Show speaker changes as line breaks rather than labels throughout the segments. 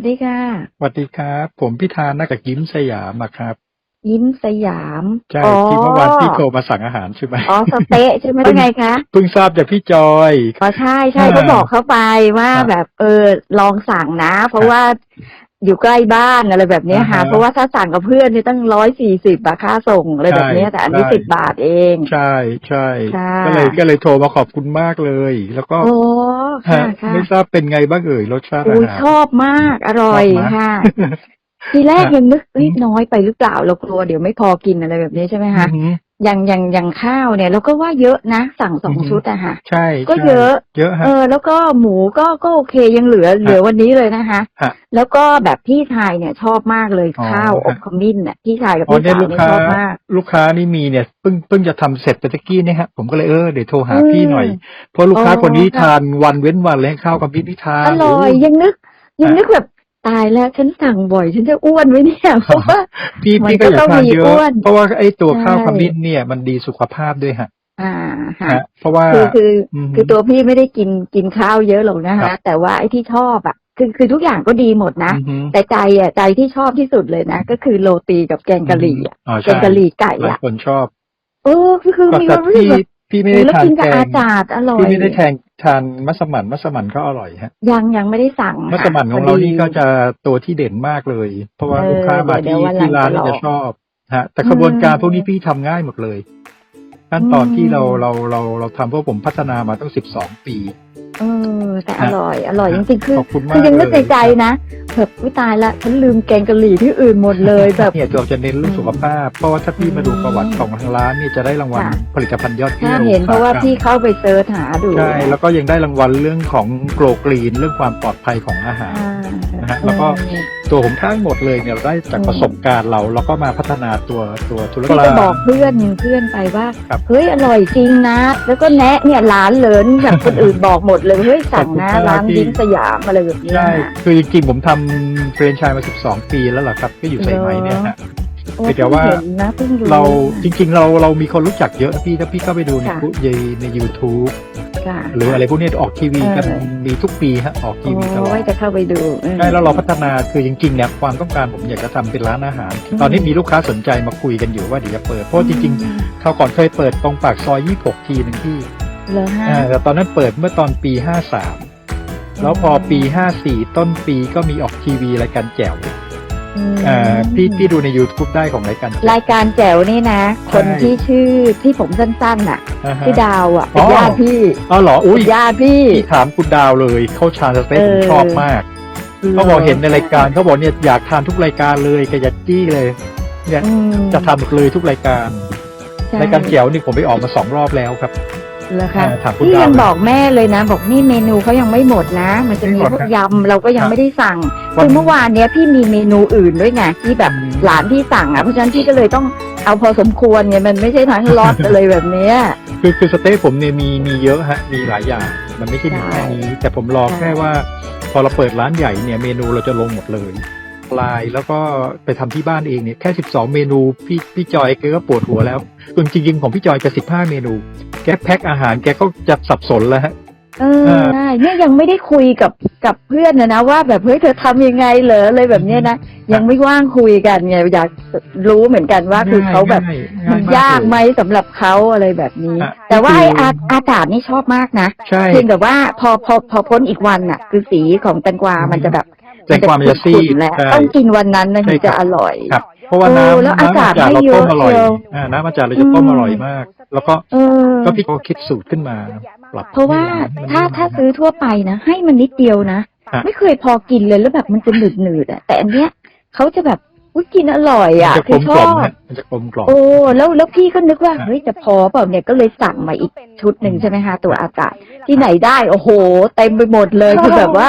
วัสดีค่ะ
สวัสดีครับ ผมพิธานักจากยิ้มสยามอะครับ
ยิ้มสยาม
ใช่
อ๋อ
ที่เมื่อวานพี่โทรมาสั่งอาหารใช่ไหม
อ๋อสเต๊ะใช่ไหมเป็นไงคะ
เพิ่งทราบจากพี่จอย
อ๋อใช่ใช่
อ่า
ก็บอกเขาไปว่า
ครับ
แบบเออลองสั่งนะ เพราะว่าอยู่ใกล้บ้านอะไรแบบเนี้ยค่ะ
อ่าฮะ
เพราะว่าถ้าสั่งกับเพื่อนนี่ตั้งร้อยสี่สิบาค่าส่งอะไรแบบเนี้ย
ใช่
แต่อันนี้
ใช่
สิบบาทเอง
ใช่ใช่
ค่ะ
ก็เลยก็เลยโทรมาขอบคุณมากเลย แล้วก็
โอ้ ค่ะ
ฮะ
ค่ะ
ไม่ทราบเป็นไงบ้างเอ่ยรสชาติอา
อุ้ย
หาร
ชอบมาก อร่อย
ชอบมาก
ค่ะ ทีแรก
ฮะ
ยังนึกเอ้ยน้อยไปหรือเปล่าเรากลัวเดี๋ยวไม่พอกินอะไรแบบนี้ใช่ไหมคะ
อือหือ
อย่างอย่างอย่างข้าวเนี่ยเราก็ว่าเยอะนะสั่งสอง
อือฮึ
ชุดอะค่ะ
ใช่
ก็
ใช่
เยอะ
เยอะฮะ
เออ แล้วก็หมูก็ก็โอเคยังเหลือเหลือวันนี้เลยนะคะ
ฮะ
แล้วก็แบบพี่ชายเนี่ยชอบมากเลย
อ๋อ
ข้าวอบ
ฮะ
ขมิ้นน่ะพี่ชายกับ
อ๋อ
พี่
เนี่ย
สาว
ลูก
เนี่ยชอบ
ค้า
มาก
ลูกค้านี่มีเนี่ยเพิ่งเพิ่งจะทำเสร็จไปตะกี้เนี่ยฮะผมก็เลยเออเดี๋ยวโทรหา
อืม
พี่หน่อย เพราะลูกค้า
อ๋อ
คนนี้
ค่ะ
ทานวันเว้นวันเลยให้ข้าวกับพี่พิธา
อร่อย
โยั
งนึกยัง
ฮะ
นึกแบบ ตายแล้วฉันสั่งบ่อย ฉันจะอ้วนไหมเนี่ยเพราะว่า
พี่
มัน
พี่ก็อยาก
ก็ต้อง
ทาน
มี
เย
อ้
อะ
วน
เพราะว่าไอ้ตัว
ใช่
ข้าวขมิ้นเนี่ยมันดีสุขภาพด้วยฮะ
อ่าค่ะ
ฮะเพราะว่า
คือคืออ
ม
คือตัวพี่ไม่ได้กินกินข้าวเยอะหรอกนะ
ครั
คะ
บ
แต่ว่าไอ้ที่ชอบอะคือคือทุกอย่างก็ดีหมดนะ
อือฮึ
แต่ใจอะใจที่ชอบที่สุดเลยนะ ก็คือโรตีกับแกงกะหรี่อะ
อ๋อ
แก
ใช่
งกะหรี่ไก่
หลาย
อะ
คนชอบ
โอ้คือคือมี
แต่
ความรู้สึก
พี่
แบบ
พี่ไม่ได้
แล้ว
ทาน
กินกับ
แก
อางจารย์อร่อย
พี่ไม่ได้แทง ทานมัสมั่นมัสมั่นก็อร่อยฮะ
ยังยังไม่ได้สั่ง
มัส
ค่ะ
มั่นของ
พ
เรา
ดี
นี่ก็จะตัวที่เด่นมากเลย เพราะว่า
เออ
ลูกค้ามา
เดี๋ย
ที่
ววันหลัง
ที่ร้าน
จะลอง
จะชอบฮะ แต่กระบวนการ
อืม
พวกนี้พี่ทำง่ายหมดเลยขั้นตอน
อืม
ที่เราเราเราเราทำเพราะผมพัฒนามาตั้งสิบสองปี
เออแต่อ
ฮะ
ร่อย อร่อยจริงๆคือ
ขอบคุณมาก
คือยังนึก
เล
ใน
ย
ใจนะแบบวิตายละฉันลืมแกงกะหรี่ที่อื่นหมดเลยแบบ
เนี่ยเราจะเน้นเรื่องสุขภาพ เพราะว่าถ้าพี่มาดูประวัติของทางร้านเนี่ยจะได้รางวัล
ค่ะ
ผลิตภัณฑ์ยอดเยี่
ถ้าย
ม
เห็นเพราะว่า
อุตสหกม
พี่เข้าไปเซิร์ชหาดู
ใช่แล้วก็ยังได้รางวัลเรื่องของโกลกรีนเรื่องความปลอดภัยของอาหาร
อ่า
นะฮะแล้วก็
อืม
ตัวผมทั้งหมดเลยเนี่ยเราได้จาก
อืม
ประสบการณ์เราแล้วก็มาพัฒนาตัวตัวธุรกิจ
พี่ก็บอกเพื่อนเพื่อนไปว่า
ครับ
เฮ้ยอร่อยจริงนะ แล้วก็แนะเนี่ยร้านเหลินแบบคนอื่นบอกหมดเลยเฮ้ยสั่งนะ
ขอบคุณมาก
ร้าน
ที่
ยิ้มสยามอะไรแบบเนี้ย
ใช่คือจริงๆผมทำเฟรนไชส์มา 12 ปีแล้วล่ะครับ ก็อยู่สายไหมเนี่ยฮะ
โอ้
แต่แต่ว่า
เพิ่งเห็นนะเพิ่งรู้
เราจริง ๆ เราเรามีคนรู้จักเยอะนะพี่ถ้าพี่เข้าไปดูใน
ค่ะ
ในใน YouTube
ค่ะ
หรืออะไรพวกนี้ออกทีวีกัน
เออ
มีทุกปีฮะออกทีวีตลอ
โอ้
ด
ยจะเข้าไปดูอืม
ใช่แล้วเราพัฒนาคือจริงๆเนี่ยความต้องการผมอยากจะทำเป็นร้านอาหาร
อืม
ตอนนี้มีลูกค้าสนใจมาคุยกันอยู่ว่าเดี๋ยวจะเปิดเพราะจริงๆคราวก่อนเคยเปิดตรงปากซอย 26 ทีหนึ่งที่
เหรอฮะ
อ่าแต่ตอนนั้นเปิดเมื่อตอนปี53แล้วพอปี54ต้นปีก็มีออกทีวีรายการแจ๋ว
ม
อ่าพี่พี่ดูใน YouTube ได้ของรายการแจ๋ว
รายการแจ๋วนี่นะ คน
ใช่
ที่ชื่อที่ผมสั้นๆน่ะ
อ่าฮะ
ที่ดาวอะเป็น
อ๋อ
ญาติพี่
อ๋อเหรออุ้ย
เป็นญาติพี่
พี่ถามคุณดาวเลยเข้าชาญสเต็กผม
เออ
ชอบมาก เขาบอกเห็นในรายการเขาบอกเนี่ยอยากทานทุกรายการเลยแกจะจี้เลย เนี่ย
อืม
จะทำหมดเลยทุกรายการ
ใช่
รายการแจ๋วนี่ผมไปออกมาสองรอบแล้วครับ
เหรอคะ
อ่าถามคุณ
พี่
ดาว
ยังบอกแม่เลยนะ บอกนี่เมนูเขายังไม่หมดนะ มันจะมี
ไม่หมด
พวก
ครับ
ยำเราก็ยัง
ครับ
ไม่ได้สั่ง
วัน
คือเมื่อวานเนี้ยพี่มีเมนูอื่นด้วยไงที่แบบ
อืม
หลานพี่สั่งอะเพราะฉะนั้นพี่ก็เลยต้องเอาพอสมควรไงมันไม่ใช่ทั้งล็อตอะไรแบบเนี้ย
คือคือสเต็กผมเนี่ยมีมีเยอะฮะมีหลายอย่าง มันไม่ใช่มี
ใช่
แค่นี้ แต่ผมรอ
ใช่
แค่ว่า พอเราเปิดร้านใหญ่เนี่ยเมนูเราจะลงหมดเลย ลายแล้วก็ไปทำที่บ้านเองเนี่ยแค่12เมนูพี่พี่จอยแกก็ปวดหัวแล้วคือจริงๆของพี่จอยจะ15เมนู แกแพ็คอาหารแกก็จะสับสนแล้วฮะ
เออ
เออ
ใช่เนี่ยยังไม่ได้คุยกับกับเพื่อนนะนะว่าแบบเฮ้ยเธอทำยังไงเหรออะไรแบบเนี้ยนะยังไม่ว่างคุยกันไงอยากรู้เหมือนกันว่าคือเขาแบบ
ง่ย
มัน
ๆ
ยาก
เล
ไหมสำหรับเขาอะไรแบบนี้
อะ
แต่ว่า
คือ
ไอ้อาอากาศนี่ชอบมากนะ
ใช่
เพียงแต่ว่าพอพอพอพ้นอีกวันน่ะ คือสีของแตงกวา
อืม
มันจะแบบ
แตงกวามันจะซีด
ขุ่นๆแล้ว
ใช่
ต้องกินวันนั้นนะถึง
ใช่ครั
จะ
บ
อร่อย
ครับเพราะว่า
เออ
น้ำ
แล้วอา
น้ำ
กาศ
อาจารย์เรา
ให้เย
ต้
อะ
มอร่อย
เชียว
อ่าน้ำอาจารย์เราจะต้ม
อืม
อร่อยมาก แล้วก็
เออ
ก็พี่ก็คิดสูตรขึ้นมาปรับ
เพราะว่า
ให้มัน
ถ้า
ให้มัน
ถ้าซื้อทั่วไปนะ ให้มันนิดเดียวนะ
ฮะ
ไม่เคยพอกินเลยแล้วแบบมันจะหนืดหนืดๆอะแต่อันเนี้ยเขาจะแบบ อุ๊ยกินอร่อยอะ
มันจะก
คื
ล
อ
ม
ช
กล่
อ
อม
บ
ฮะมันจะกลมกล่อม
โอ้แล้วแล้วพี่ก็นึกว่า
ฮะ
เฮ้ยจะพอเปล่าเนี่ยก็เลยสั่งมาอีกชุดหนึ่งใช่ไหมคะตัวอากาศที่ไหนได้ โอ้โหเต็มไปหมดเลยคือแบบว่า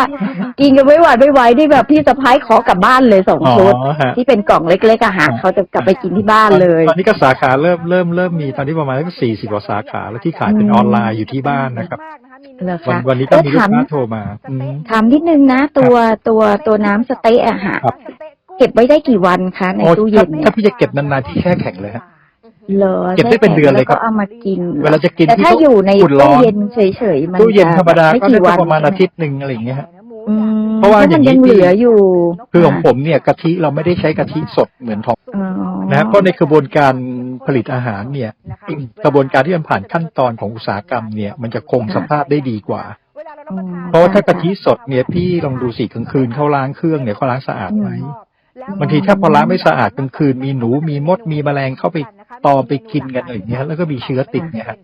กินกันไม่หวาดไม่ไหวที่แบบพี่สะพ้ายขอกลับบ้านเลยสอง
อ๋อ
ชุด
ฮะ
ที่เป็นกล่องเล็กๆอะค่ะ
ฮะ
เขาจะกลับไปกินที่บ้านเลย
ตอนนี้ก็สาขาเริ่มเริ่มเริ่มมีตอนนี้ประมาณสี่สิบกว่าสาขาแล้วที่ขายเป็นออนไลน์อยู่ที่บ้านนะครับ
เหรอ
วัน
คะ
วันนี้ก็มีลูก
เอ้ยถาม
ค้าโทรมาอืม
ถามนิดนึงนะ ตัวตัวตัวน้ำสเต๊ะอะค่ะ
ครับ
เก็บไว้ได้กี่วันคะใน
โอ้
ตู้
ถ้า
เย็นเนี่
ถ้ายพี่จะเก็บนานๆที่แช่แข็งเลยฮะ
เหรอ
เก็บได้เป็นเดือนเลยครับ
แล้วก็เอามากิน
เวลาจะกิน
แต่
พี่
ถ้า
ต้อง
อยู่ใน
อุ่นร้
ตู้
อน
เย็นเฉยๆมัน
ตู้เย็นธรรมดา
ไม่
ก็
กี่
ได้
วัน
ประมาณ
ใช่
อา
ไห
ทิตย์หนึ่งอะไรอย่างเงี้ยฮะ
อืม
เพราะว่าอย่างนี้
มันยังเหลืออยู่
คือของผมเนี่ยกะทิเราไม่ได้ใช้กะทิสดเหมือนของ
อ๋อ
นะเพราะในกระบวนการผลิตอาหารเนี่ย กระบวนการที่มันผ่านขั้นตอนของอุตสาหกรรมเนี่ย มันจะคงสภาพได้ดีกว่า เพราะว่าถ้ากะทิสดเนี่ยพี่ลองดูสิกลางคืนเขาล้างเครื่องเนี่ยเขาล้างสะอาดไหม บางทีถ้าพอล้างไม่สะอาดกลางคืนมีหนูมีมดมีแมลงเข้าไปตอมไปกินกันอะไรอย่างเงี้ยแล้วก็มีเชื้อติดเนี่ยฮะ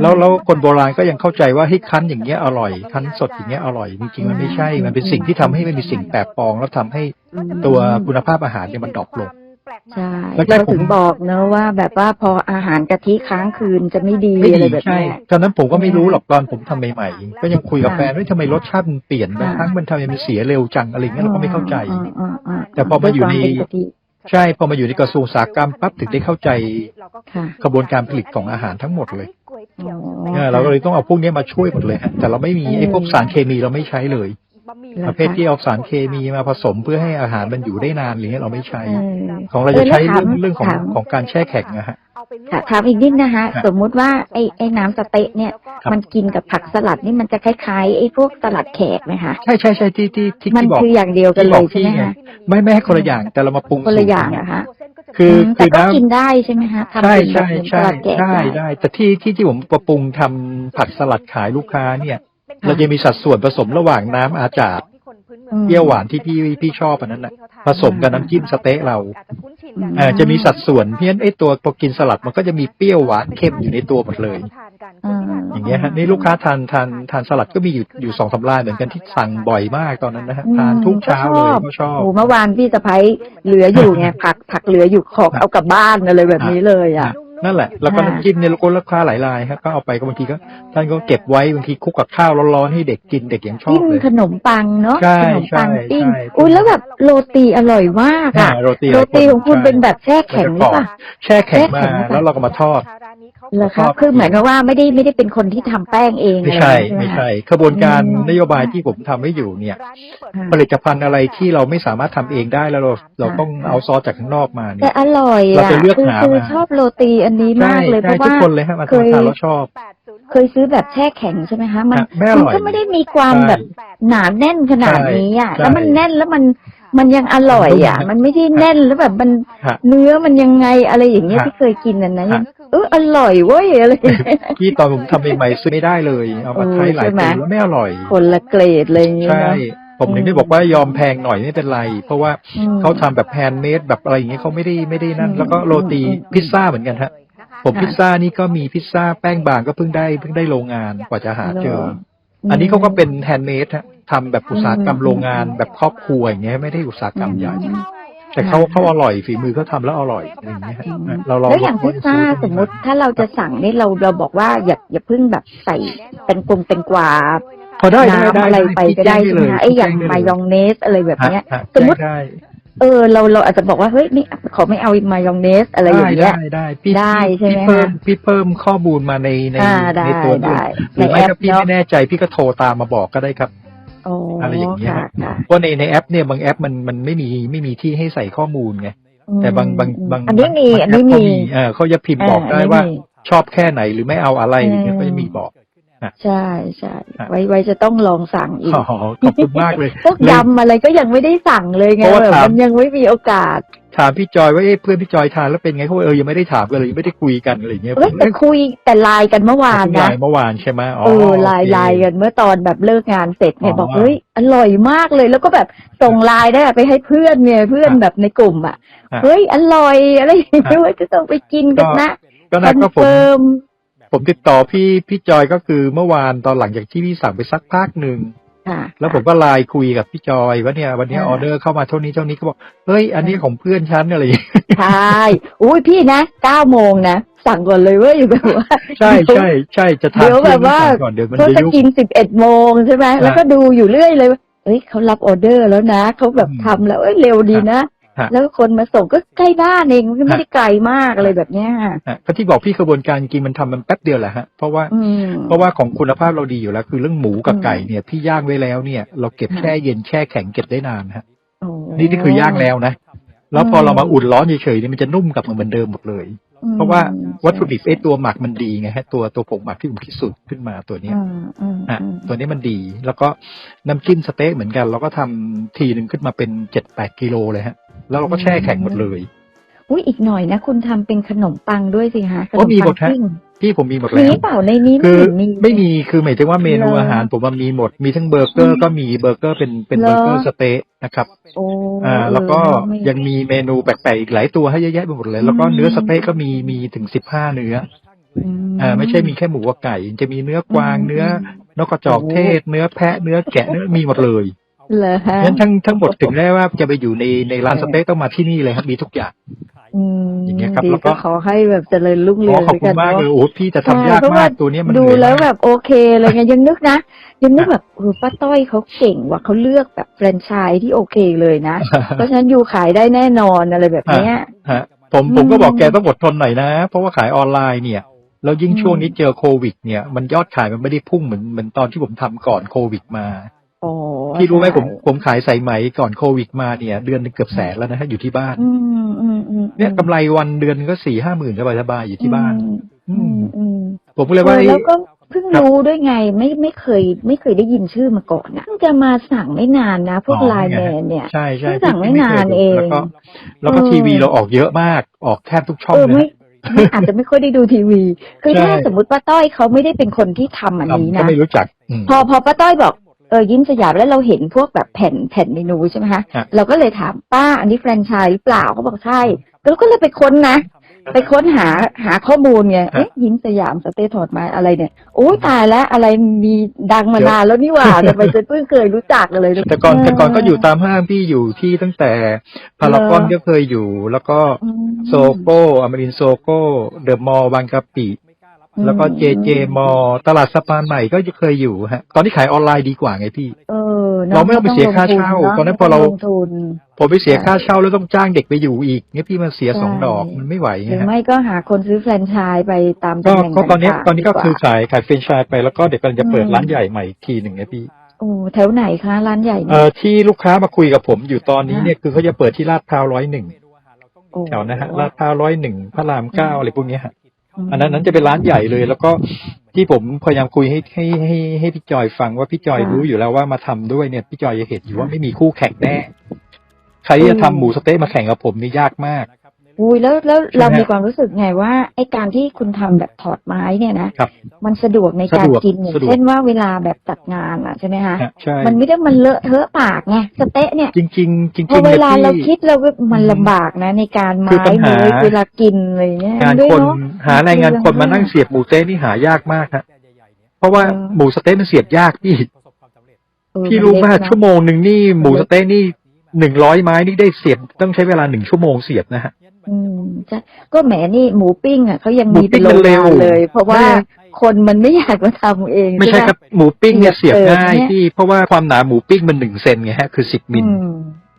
แล้วแล้วคนโบราณก็ยังเข้าใจว่าให้คั้นอย่างเงี้ยอร่อยคั้นสดอย่างเงี้ยอร่อยจริงๆมันไม่ใช่ มันเป็นสิ่งที่ทำให้มันมีสิ่งแปลกปลอมแล้วทำให้ตัวคุณภาพอาหารเนี่ยมันดรอปลง
ใช่
แล้ว
เรา
ผม
ถึงบอกเนอะว่า แบบว่าพออาหารกะทิค้างคืนจะไม่ดี
ไม่
อะไร
ดี
แบบ
ใช่
เนี้ย
ตอนนั้นผมก็ไม่รู้หรอกตอนผมทำใหม่ๆก็ยังคุยกับ
ค่ะ
แฟนว่าทำไมรสชาติมันเปลี่ยนบางครั้งมันทำไมมันเสียเร็วจังอะไรเงี้ยเราก็ไม่เข้าใจ
อ่าอ่า
แต่พอมาอยู่ใน
ด้วยควเป็กะทิ
ใช่พอมาอยู่ในกระทรวงอุตสาหกรรมปั๊บถึงได้เข้าใจ
ค่ะ
กระบวนการผลิตของอาหารทั้งหมดเลย
อ๋อ
เออเราก็เลยต้องเอาพวกนี้มาช่วยหมดเลยฮะแต่เราไม่มี
อืม
ไอ้พวกสารเคมีเราไม่ใช้เลย
หรอคะ
ประเภทที่เอาสารเคมีมาผสมเพื่อให้อาหารมันอยู่ได้นานอะไรเงี้ยเราไม่ใช้
เออ
ของเราจะใช้
เออแล้ว
เรื่อง
ถาม
เรื่องของ
ถาม
ของการแช่แข็งนะฮะ
ค่ะถามอีกนิดนะคะ
ครับ
สมมุติว่าไอ้ไอ้น้ำสเต๊ะเนี่ย
ครับ
มันกินกับผักสลัดนี่มันจะคล้ายๆไอ้พวกสลัดแขกไหมคะ
ใช่ใช่ใช่ที่ที่ที่
มัน
ที่บอก
คืออย่างเดียวกันเลยใช่ไหม
ที่บอกพี่ไง
คะ
ไม่ไม่ให้คนละอย่างแต่เรามาปรุง
คนละ
สูตร
อย่าง
เอะ
คะ
คือ
มแต่
คือ
ก็
น้ำ
กินได้ใช่ไหมคะทำ
ใช่
เป็นแบบ
ใช่
เหมือนส
ใช่
ลัดแขก
ได้
ได้
ได้แต่ที่ที่ที่ผมปรุงทำผัดสลัดขายลูกค้าเนี่ย
ค่ะ
เราจะมีสัดส่วนผสมระหว่างน้ำอาจาด
อืม
เปรี้ยวหวานที่พี่พี่ชอบอันนั้นแหละผสมกับน้ำจิ้มสเต๊ะเรา
อืม
เอ่อจะมีสัดส่วนเพราะฉะนั้นไอ้ตัวพอกินสลัดมันก็จะมีเปรี้ยวหวานเค็มอยู่ในตัวหมดเลย
อืม
อย่างเงี้ยฮะนี่ลูกค้าทานทานทานสลัดก็มีอยู่อยู่สองสามรายเหมือนกันที่สั่งบ่อยมากตอนนั้นนะฮะ
อืม
ทานทุกเช้าเลย
ก็ชอบ
ก็ชอบ
โอ้เมื่อวานพี่สะพ้ายเหลืออยู่ไงผักผักเหลืออยู่ขอบเอากลับบ้านอะไรแบบนี้เลยอะ
นั่นแหละ แล้วก็
ค่ะ
น้ำจิ้มเนี่ยลูกลูกค้าหลายรายครับก็เอาไปก็บางทีก็ท่านก็เก็บไว้บางทีคลุกกับข้าวร้อนๆให้เด็กกินเด็กยังชอบ
จิ้ม
เลย
ขนมปังเนาะ
ใช่
ขนมปัง
ใช่
ปิ้ง
ใช่
อุ้ยแล้วแบบโรตีอร่อยมากอะ
อ่าโรตี
โรตีของคุณ
ใช่
เป็นแบบแช่แข็งหรือเปล่า
แช่แข็งมา
แช่แข็งมา
แล้วเราก็มาทอด
เหรอ
ชอ
คะ
บ
คือเหมือนกับว่าไม่ได้ไม่ได้เป็นคนที่ทำแป้งเอง
ไม่ใช่
อะร
ไม่
ห
ใช่ขบวนการ
อืม
นโยบายที่ผมทำไว้อยู่เนี่ย
ค่ะ
ผลิตภัณฑ์อะไรที่เราไม่สามารถทำเองได้แล้วเราเรา
ค่ะ
ต้องเอาซอสจากข้างนอกมาเนี่
แต่
ย
อร่อย
เรา
อะ
จะเลือก
คือ
หา
คือ
มา
ชอบโรตีอันนี้มากเลยเพ
ใช่
ราะ
ทุก
ว่า
คนเลยฮะมา
เคย
ทานแล้วชอบ
เคยซื้อแบบแช่แข็งใช่ไหมคะมัน
ฮะไม่อ
มัน
ร่อย
ก็ไม่ได้มีความ
ใช่
แบบหนาแน่นขนาดนี้อะ
ใช่
แล้วมันแน่นแล้วมันมันยังอร่อยอะ
มันนุ่ม
มันไม่ได้แน่นแล้วแบบมัน
ฮะ
เนื้อมันยังไงอะไรอย่างเงี้ย
ฮะ
ที่เคยกินอันนั้นยัง
ฮะ
เอออร่อยเว้ยอะไรอย่างเงี้ย
ที่ตอนผมทำใหม่ๆซื้อไม่ได้เลย เอามา
เออ
ใช้หลาย
ใช่ไหม
ปีแล้วไม่อร่อย
คนละเกรดเลยอย่างเงี้ย
ใช่
เนาะ
ผมถึงได้
อืม
บอกว่ายอมแพงหน่อยไม่เป็นไร เพราะว่า
อืม
เขาทำแบบแฮนด์เมดแบบอะไรอย่างเงี้ยเขาไม่ได้ไม่ได้นั่น
อืม
แล้วก็โรตี
อืม
พิซซ่าเหมือนกันฮะผม
ค่ะ
พิซซ่านี่ก็มีพิซซ่าแป้งบางก็เพิ่งได้เพิ่งได้โรงงานกว่าจะหาเจอ อันนี้เขาก็เป็นแฮนด์เมดฮะทำแบบอุตสาหกรรม
อืม
โรงงานแบบครอบครัวอย่างเงี้ยไม่ได้อุตสาหกรรมใหญ่
อืม
แต่เขาเขาอร่อยฝีมือเขาทำแล้วอร่อยอะไรอย่างเงี้ยฮะ
อืม
เราลอง
แล้วอย่างพิซซ่า
ซื้อ
สมมุติถ้าเราจะสั่งนี่เราเราบอกว่าอย่าอย่าเพิ่งแบบใส่เป็นกลมเป็นกวา
พอได้ได้
น้ำ
ได้
อะไรไปก็ได้
พี่
ใช่ไหม
แจ้ง
คะไอ้อย่าง
พี่แจ้
มายองเนสอะไรแบบ
ฮะ
เนี้ย
ฮะ
สมมุติ
แจ้งได้
เออเราเราอาจจะบอกว่าเฮ้ยไม่ขอไม่เอามายองเนสอะไรอย่างเงี้ย
ได้ได้พี่
ได้
พี่
ใช่ไหม
พี่เพิ่ม
คะ
พี่เพิ่มข้อมูลมาในใน
อ่าได้
ในตัวด้วย
ได้
หรือไม่
ในแอป
ถ้าพี่
เนอะ
ไม่แน่ใจพี่ก็โทรตามมาบอกก็ได้ครับ
โอ้
อะไรอย่างเงี้ย
ค่ะค่ะ
เพราะในในแอปเนี่ยบางแอปมันมันไม่มีไม่มีที่ให้ใส่ข้อมูลไงแต่บางบางบาง
อันนี้มี
บาง
อันนี้
แปก็
มี
เออเขาจะพิมพ์บอกได้
อันนี้
ว่า
มี
ชอบแค่ไหนหรือไม่เอาอะไรอย่างเงี้ย
อืม
ก็จะมีบอก
ใช่ใช่
ฮะ
ไว้ไว้จะต้องลองสั่งอีก
อ๋อขอบคุณมากเลย
พวกยำอะไรก็ยังไม่ได้สั่งเลยไง
เพราะว่า
แบบ
ถาม
มันยังไม่มีโอกาส
ถามพี่จอยว่าเอ๊ะเพื่อนพี่จอยทานแล้วเป็นไงเขาบอกเออยังไม่ได้ถามกันเลยยังไม่ได้คุยกันอะไรอย่างเงี้ย
เอ้ยแต่คุยแต่ไลน์กันเมื่อวาน
เพิ่งไล
นะ
น์เมื่อวานใช่ไหมอ๋อ
เออไลน์
โอเค
ไลน์กันเมื่อตอนแบบเลิกงานเสร็จเนี่ย
อ๋อ
บอกเฮ้ยอร่อยมากเลย แล้วก็แบบส่งไลน์ได้ไปให้เพื่อนเนี่ยเพื่อน
ฮะ
แบบในกลุ่มอะ
ฮะ
เฮ้ยอร่อยอะไรอย่างเงี้ย
ฮะ
ว่าจะต้องไปกินกันนะ
ก็
ค
นะ
อน
ก็ผม
เฟิร์ม
ผมติดต่อพี่พี่จอยก็คือเมื่อวานตอนหลังจากที่พี่สั่งไปสักพักหนึ่ง
ค่ะ
แล้วผมก็ไลน์คุยกับพี่จอยว่าเนี่ย วันนี้
อ่า
ออเดอร์เข้ามาเท่านี้เท่านี้เขาบอกเฮ้ย อันนี้ของเพื่อนฉันอะไรอย่างเงี้ย
ใช่อุ้ยพี่นะเก้าโมงนะสั่งก่อนเลยเว้ยแบบว่า
ใช่ใช่ใช่จะทาน
เดี๋ยวแบบว่า
เพื่อนก่อนเดี๋ยวมัน
เขา
จะ
จะ
ยุ่ง
กินสิบเอ็ดโมงใช่ไหมแล้วก็ดูอยู่เรื่อยเลยว่าเอ้ยเขารับออเดอร์แล้วนะเขาแบบ
อืม
ทำแล้วเอ้ยเร็วดีนะ
ฮะ
แล้วคนมาส่งก็ใกล้บ้านเองก็ไม่ได้ไกลมากอะไรแบบเนี้ย
อะก็ที่บอกพี่กระบวนการจริงมันทำมันแป๊บเดียวแหละฮะเพราะว่า
อืม
เพราะว่าของคุณภาพเราดีอยู่แล้ว คือเรื่องหมูกับ
อืม
ไก่เนี่ยพี่ย่างไว้แล้วเนี่ย เราเก็บ
ค่ะ
แช่เย็นแช่แข็งเก็บได้นานฮะ
โอ้
นี่นี่คือย่างแล้วนะแล้วพอเรามาอุ่นร้อนเฉยๆเนี่ยมันจะนุ่มกลับมาเหมือนเดิมหมดเลย
อืม
เพราะว่าวัตถุดิบไอ้ตัวหมักมันดีไงฮะตัวตัวผงหมักที่ผมคิดสูตรขึ้นมาตัวเนี้ย
อืมอืม
อะ
อืม
ตัวนี้มันดี แล้วก็น้ำจิ้มสเต๊กเหมือนกัน เราก็ทำทีหนึ่งขึ้นมาเป็นเจ็ดแปดกิโลเลยฮะ แล้วเราก็แช่แข็งหมดเลย
อุ้ยอีกหน่อยนะ คุณทำเป็นขนมปังด้วยสิคะขน
โอ้
ม
มีหม
ปั
ดฮะ
ปิ้ง
พี่ผมมีหมด
มี
แล้ว
เปล่าในนี้
คือ
เห็นมี
ไม่มีคือหมายถึงว่าเมนู
เหรอ
อาหารผมว่ามีหมด มีทั้งเบอร์เกอร์ก็มีเบอร์เกอร์เป็นเป็น
เหร
เบ
อ
อร์เกอร์สเต๊กนะครับ
โอ้
อ่าแล้วก็
เออไม่
ยังมีเมนูแปลกๆอีกหลายตัวให้เยอะแยะไปหมดเลย แล้วก็
อืม
เนื้อสเต๊กก็มีมีถึงสิบห้าเนื้อ
อืม
อ่าไม่ใช่มีแค่หมูกับไก่ จะมีเนื้อกวาง
อืม
เนื้อนกกระจอก
โอ้
เทศ เนื้อแพะเนื้อแกะเนื้อมีหมดเลย
เหรอฮะ
งั้นทั้งทั้งหมดถึงได้ว่าจะไปอยู่ในในร้านสเต๊กต้องมาที่นี่เลยครับมีทุกอย่าง
อืม
อย่างเงี้ยครับ
ดี
แล้วก็
ก็ขอให้แบบเจริญรุ่งเรื
อ๋
อ
องขอบคุณมากเลย
น
โอ้พี่จะ
ใช่
ทำยาก
เพราะ
มา
ว่า
กตัวเนี้ยมัน
ดู
เหนื่อย
แล้ว
มาก
แบบโอเคเลยไงยังนึกนะยังนึกแบบเออป้าต้อยเขาเก่งว่ะเขาเลือกแบบแฟรนไชส์ที่โอเคเลยนะ เพราะฉะนั้นอยู่ขายได้แน่นอนอะไรแบบเนี้ย
ฮะผมผมก็บอกแกต้องอดทนหน่อยนะ เพราะว่าขายออนไลน์เนี่ยแล้วยิ่ง
อืม
ช่วงนี้เจอโควิด เนี่ยมันยอดขายมันไม่ได้พุ่งเหมือนเหมือนตอนที่ผมทำก่อนโควิดมา
โอ้
พี่รู้ไหมผม
ใช่
ผมขายสายไหมก่อนโควิดมาเนี่ย เดือนหนึงเกือบแสนแล้วนะฮะอยู่ที่บ้าน
อืมอืมอืม
เนี่ยกำไรวันเดือนก็สี่ห้าหมื่นสบายๆอยู่ที่บ้าน
อืมอืมอืม
ผมก็เลยว่า
เออ
ไอ้
แล้วก็เพิ่ง
ครับ
รู้ด้วยไงไม่ไม่เคย ไม่เคยได้ยินชื่อมาก่อนนะเพิ่งจะมาสั่งไม่นานนะ พวก
อ๋อ
ไลน์
ไง
แมนเนี่ย
ใช่ใช่
เพิ่งสั่งไม่
พี่
นาน
คยดู
เอง
แล้วก็แล้วก็
เออ
ทีวีเราออกเยอะมากออกแทบทุกช่อง
เออ
เลย
ไม่ไม่อาจจะไม่ค่อยได้ดูทีวี คือ
ใช่
ถ้าสมมติป้าต้อยเขาไม่ได้เป็นคนที่ทำอันนี้
ก็
นะ
ไม่รู้จักอืม
พอพอป้าต้อยบอก เออยิ้มสยามแล้วเราเห็นพวกแบบแผ่นแผ่นเมนูใช่ไหมคะ
ฮะ
เราก็เลยถามป้าอันนี้แฟรนไชส์หรือเปล่าเขาบอกใช่แล้วก็เลยไปค้นนะ ไปค้นหาหาข้อมูลไงเอ๊ะยิ้มสยามสเตย์ถอดไม้อะไรเนี่ยโอ้ยตายแล้วอะไรมีดังมานานแล้วนี่หว่าแต่ไปจะเพิ่งเคยรู้จักกันเลย
แต่ก่อนแต่ก่อนก็อยู่ตามห้างพี่อยู่ที่ตั้งแต่พารากอนก็เคยอยู่ แล้วก็
อืม
โซโก้อมรินทร์โซโก้เดอะมอลล์บางกะปิ แล้วก็เจเจมอตลาดสะพานใหม่ก็เคยอยู่ฮะ ตอนที่ขายออนไลน์ดีกว่าไงพี่
เออนะ
เราไม่ต้องไปเสียค่าเช่า
ไม่
ตอนนั้นพอเรา
ไม่ต้งลงทุน
ผมไปเสียค่าเช่าแล้วต้องจ้างเด็กไปอยู่อีกเนี่ยพี่มันเสียสอง
ใช่
ดอกมันไม่ไหว
ห
ไง
รือ
ฮะ
ไม่ก็หาคนซื้อแฟรนไชส์ไปตาม
ก็
ตำแหน่ง
ก็ตอนนี้
ต่างๆ
ตอนนี้ก็
ดีว่า
คือขายขายเฟรนไชส์ไปแล้วก็เดี๋ยวกำลังจะเปิด
อืม
ร้านใหญ่ใหม่อีกทีหนึ่งไงพี่
โอ้แถวไหนคะร้านใหญ่
เอ่
เนี่ย
อที่ลูกค้ามาคุยกับผมอยู่ตอนนี้เนี่ยคือเขาจะเปิดที่ลาดพร้าวร้อยหนึ่ง
โอ้
แถวนะฮะลาดพร้าวร้อยหนึ่งพระรามเก้าอะไรพวกเนี้ยฮะ
ม
อันนั้นนั้นจะเป็นร้านใหญ่เลย แล้วก็ที่ผมพยายามคุยให้ให้ให้ให้พี่จอยฟังว่าพี่จอยรู้อยู่แล้วว่ามาทำด้วยเนี่ยพี่จอยจะเห็นอยู่ว่าไม่มีคู่แข่งแน่ ใครที่จะทำหมูสะเต๊ะมาแข่งกับผมนี่ยากมาก
อุ้ยแล้วแล้ว
ใช่ไหม
เรามีความรู้สึกไงว่าไอ้การที่คุณทำแบบถอดไม้เนี่ยนะครับ มันสะดวกในการ
สะดวก
กินอย่าง
สะดวก
เช่นว่าเวลาแบบจัดงานอะใช่ไหมคะ
ฮะใช่
มันไม่ได้มันเลอะเทอะปากไงสเต๊ะเนี่ย
จริงๆจริง
พอ
ๆ
เว
เนี่ย
ลาเรา
พี่
คิดเรามันลำบากนะ ในการ
คือ
ไม้
ปัญหา
เลื้อยเวลากินอะไรเงี้ย
งาน
ด้วย
คน
เนาะ
หาแรงงานคนมานั่งเสียบหมูเต๊ะนี่หายากมากฮะเพราะว่า
เออ
หมูสะเต๊ะมันเสียบยากพี่
เออ
พี่รู้
น
ว่า
เล็กเนอะ
ชั่วโมงหนึ่งนี่หมูสะเต๊ะนี่หนึ่งร้อยไม้นี่ได้เสียบต้องใช้เวลาหนึ่งชั่วโมงเสียบนะฮะ
อืมใช่ก็แหมนี่หมูปิ้งอะเขายัง
หมู
มี
ปิ้
เป็น
ง
โรง
มันเร็ว
งานเลย เพราะว่า
ไม่
คนมันไม่อยากมาทำเอง
ไม่ใช่
ปะ
ครับหมูปิ้งเนี่ยเสียบ
เออ
ง่าย
เนี่ย
พี่เพราะว่าความหนาหมูปิ้งมันหนึ่งเซนไงฮะคือสิบมิล
อืม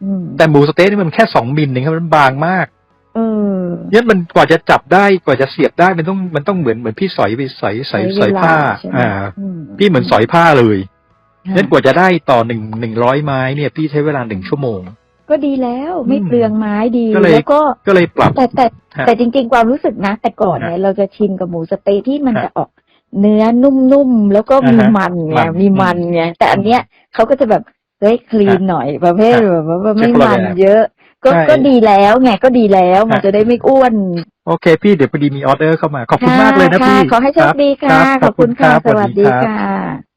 อืม
แต่หมูสะเต๊ะนี่มันแค่สองมิลเองครับมันบางมาก
เออ
เนี่ยมันกว่าจะจับได้กว่าจะเสียบได้มันต้องมันต้องเหมือนเหมือนพี่สอยไปสอยสอยสอยผ้า
ใช้เวลใช่ไหม
อ่า
อืม
พี่เหมือนสอยผ้าเลย
ค่ะ
เนี่ยกว่าจะได้ต่อหนึ่งหนึ่งร้อยไม้เนี่ย พี่ใช้เวลาหนึ่งชั่วโมง
ก็ดีแล้วไม่
อืม
เปลืองไม้ดี
ก็เลย
แล้วก็
ก็เลยปรับ
แต่แต่
ฮะ
แต่จริง ๆ ความรู้สึกนะ แต่ก่อนเนี่ยเราจะชินกับหมูสะเต๊ะที่มัน
ฮะ
จะออกเนื้อนุ่มๆ แล้วก็มี
อ่าฮะ
มันไง
มัน
มีมันไงแต่อันเนี้ยเขาก็จะแบบเฮ้ยคลีน
ฮะ
หน่อยประเภท
ฮะ
แบบว่าไม่
ใช่คนละ
มัน
แบบ
เยอะ ก็
ใช่
ก็ดีแล้วไงก็ดีแล้วมัน
ฮะ
จะได้ไม่อ้วน
โอเค พี่เดี๋ยวพอดีมีออเดอร์เข้ามา ขอบคุณมากเลยนะ
ค่ะ
พี่
ขอให้โชคดีค่ะ
รับ
ขอบคุณค่ะ
รับ
สวัสดี
รับ
ค่ะ